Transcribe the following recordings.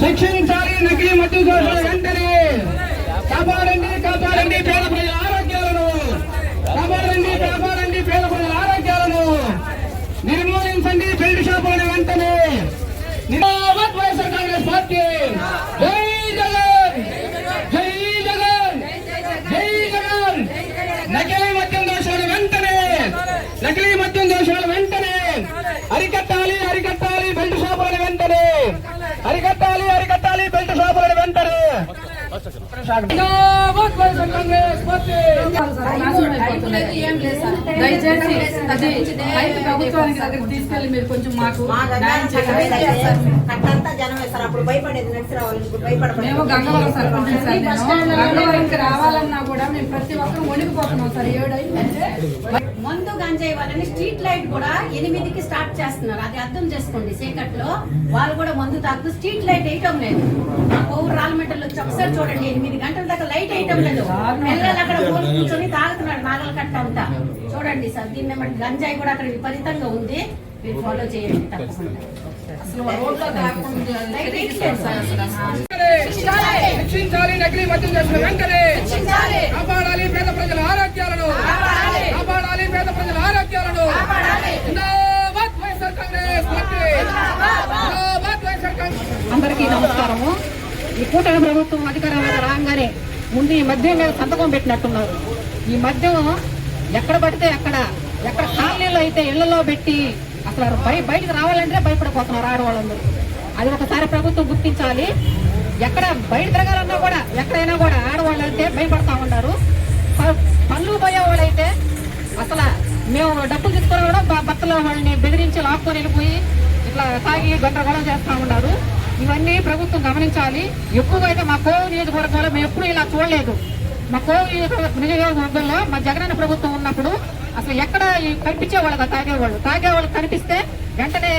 శిక్షించాలి నకిలీ మద్దు దోషులు వెంటనే. కాపాడండి కాపాడండి పేద ప్రజల ఆరోగ్యాలను. కాపాడండి కాపాడండి పేద ప్రజల ఆరోగ్యాలను. నిర్మూలించండి బెల్ట్ షాపులను వెంటనే. Niravat YSR Congress party. జై జగన్! జై జగన్! జై జగన్! నకిలీ మద్యం దోషాలు వెంటనే. నకిలీ మద్యం అరికట్టాలి అరికట్టాలి బెల్ట్ షాపులను వెంటనే. అరికట్టాలి అరికట్టాలి బెల్ట్ షాపులను వెంటనే. దయచేసి అది రైతు ప్రభుత్వానికి దగ్గరికి మీరు కొంచెం మాకు గంగవరం సర్పంచ్ సార్ నేను గంగవరంకి రావాలన్నా మేము ప్రతి ఒక్కరు వణికిపోతున్నాం సార్. ఏడు అయిందంటే మందు గంజాయి వాళ్ళని స్ట్రీట్ లైట్ కూడా ఎనిమిదికి స్టార్ట్ చేస్తున్నారు. అది అర్థం చేసుకోండి. చీకట్లో వాళ్ళు కూడా మందు తాగుతూ స్ట్రీట్ లైట్ వేయటం లేదు. కోవూరు రాళ్ళమెట్టలు వచ్చి ఒకసారి చూడండి. ఎనిమిది గంటల దాకా లైట్ వేయటం లేదు. పిల్లలు అక్కడ కూర్చొని తాగుతున్నాడు నాగల కట్ట అంతా చూడండి సార్ దీన్ని బట్టి గంజాయి కూడా అక్కడ విపరీతంగా ఉంది. మీరు ఫాలో చేయండి తప్పకుండా. అసలు రోడ్లో తాగకుండా లైట్ వేయట్లేదు సార్ అసలు. శిక్షించాలి నకిలీ మద్యం దోషులు వెంటనే. కాపాడాలి పేద ప్రజల ఆరోగ్యాలను. కాపాడాలి. పేద ప్రజల ఆరోగ్యాలను. అందరికీ నమస్కారము. ఈ కూటమి ప్రభుత్వం అధికారంలోకి రాగానే ముందు ఈ మద్యం మీద సంతకం పెట్టినట్టున్నారు. ఈ మద్యం ఎక్కడ పడితే అక్కడ ఎక్కడ కాలనీలో అయితే ఇళ్ళలో పెట్టి అసలు బయ బయటకు రావాలంటే భయపడిపోతున్నారు ఆడవాళ్ళందరూ. అది ఒకసారి ప్రభుత్వం గుర్తించాలి. ఎక్కడ బయట తిరగాలన్నా కూడా ఎక్కడైనా కూడా ఆడవాళ్ళు అయితే భయపడతా ఉన్నారు. పనులు పోయే అయితే అసలు మేము డబ్బులు తీసుకుని కూడా భర్తలో వాళ్ళని బెదిరించి లాక్కొని వెళ్ళిపోయి ఇట్లా తాగి గొడవగొడవ చేస్తా ఉన్నారు. ఇవన్నీ ప్రభుత్వం గమనించాలి. ఎక్కువగా అయితే మా కోవి నియోజకవర్గంలో మేము ఎప్పుడు ఇలా చూడలేదు. మా కోవి నియోజకవర్గంలో మా జగనన్న ప్రభుత్వం ఉన్నప్పుడు అసలు ఎక్కడ కనిపించేవాళ్ళు తాగేవాళ్ళు. తాగేవాళ్ళు కనిపిస్తే వెంటనే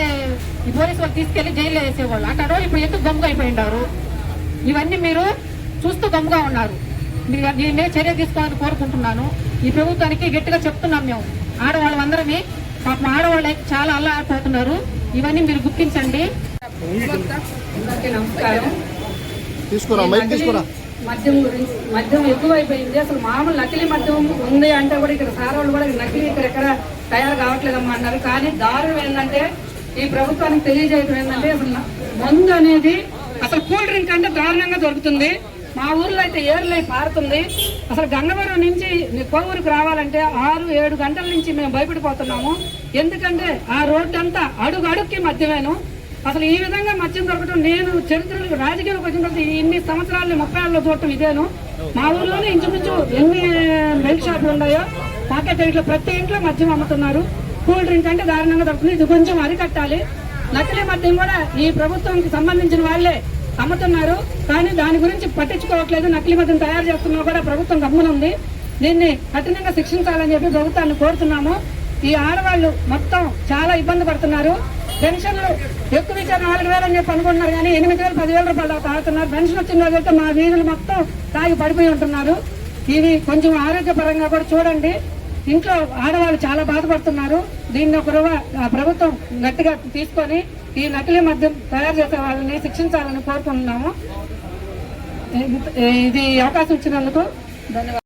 ఈ పోలీసు వాళ్ళు తీసుకెళ్ళి జైల్లో వేసేవాళ్ళు. అక్కడ ఇప్పుడు ఎందుకు గమ్ముగా అయిపోయినారు ఇవన్నీ మీరు చూస్తూ గమ్ముగా ఉన్నారు. దీని మీద చర్య తీసుకోవాలని కోరుకుంటున్నాను. ఈ ప్రభుత్వానికి గట్టిగా చెప్తున్నాం మేము. ఆడవాళ్ళు అందరమే పాపం ఆడవాళ్ళు చాలా అల్లాడిపోతున్నారు. ఇవన్నీ మీరు గుర్తించండి. అందరికీ నమస్కారం. తీసుకురా ఈ మైక్ నకిలీ తీసుకురా. మద్యం గురించి మద్యం ఎక్కువైపోయింది. అసలు మామూలు నకిలీ మద్యం ఉంది అంటే కూడా ఇక్కడ సార్ వాళ్ళు కూడా నకిలీ ఇక్కడ ఎక్కడ తయారు కావట్లేదమ్మా అన్నారు. కానీ దారుణం ఏంటంటే ఈ ప్రభుత్వానికి తెలియజేయడం ఏంటంటే అసలు మందు అనేది అసలు కూల్ డ్రింక్ అంటే దారుణంగా దొరుకుతుంది. మా ఊర్లో అయితే ఏర్లై పారుతుంది. అసలు గంగవరం నుంచి కోవూరుకు రావాలంటే ఆరు ఏడు గంటల నుంచి మేము భయపడిపోతున్నాము. ఎందుకంటే ఆ రోడ్డు అంతా అడుగు అడుక్కి మద్యమేను అసలు ఈ విధంగా మద్యం దొరకటం నేను చరిత్రలో రాజకీయాలకు వచ్చిన తర్వాత ఇన్ని సంవత్సరాలు ముప్పై ఏళ్ళలో చూడటం ఇదేను. మా ఊర్లోనే ఇంచుమించు ఎన్ని మిల్క్ షాపులు ఉన్నాయో పాకెట్ ఇంట్లో ప్రతి ఇంట్లో మద్యం అమ్ముతున్నారు. కూల్ డ్రింక్ అంటే దారుణంగా దొరుకుతుంది. ఇది కొంచెం అరికట్టాలి. నకిలీ మద్యం కూడా ఈ ప్రభుత్వానికి సంబంధించిన వాళ్ళే అమ్ముతున్నారు. కానీ దాని గురించి పట్టించుకోవట్లేదు. నకిలీ మద్యం తయారు చేస్తున్నా కూడా ప్రభుత్వం గమ్మునుంది. దీన్ని కఠినంగా శిక్షించాలని చెప్పి ప్రభుత్వాన్ని కోరుతున్నాము. ఈ ఆడవాళ్ళు మొత్తం చాలా ఇబ్బంది పడుతున్నారు. పెన్షన్లు ఎక్కువ ఇచ్చారు. నాలుగు వేలు అని చెప్పి అనుకుంటున్నారు కానీ ఎనిమిది వేలు పదివేల రూపాయలు దాకా తాగుతున్నారు. పెన్షన్ వచ్చిన రోజైతే మా వీధులు మొత్తం తాగి పడిపోయి ఉంటున్నారు. ఇది కొంచెం ఆరోగ్యపరంగా కూడా చూడండి. ఇంట్లో ఆడవాళ్ళు చాలా బాధపడుతున్నారు. దీన్ని ఒక ప్రభుత్వం గట్టిగా తీసుకొని ఈ నకిలీ మద్యం తయారు చేసే వాళ్ళని శిక్షించాలని కోరుకుంటున్నాము. ఇది అవకాశం ఇచ్చినందుకు ధన్యవాదాలు.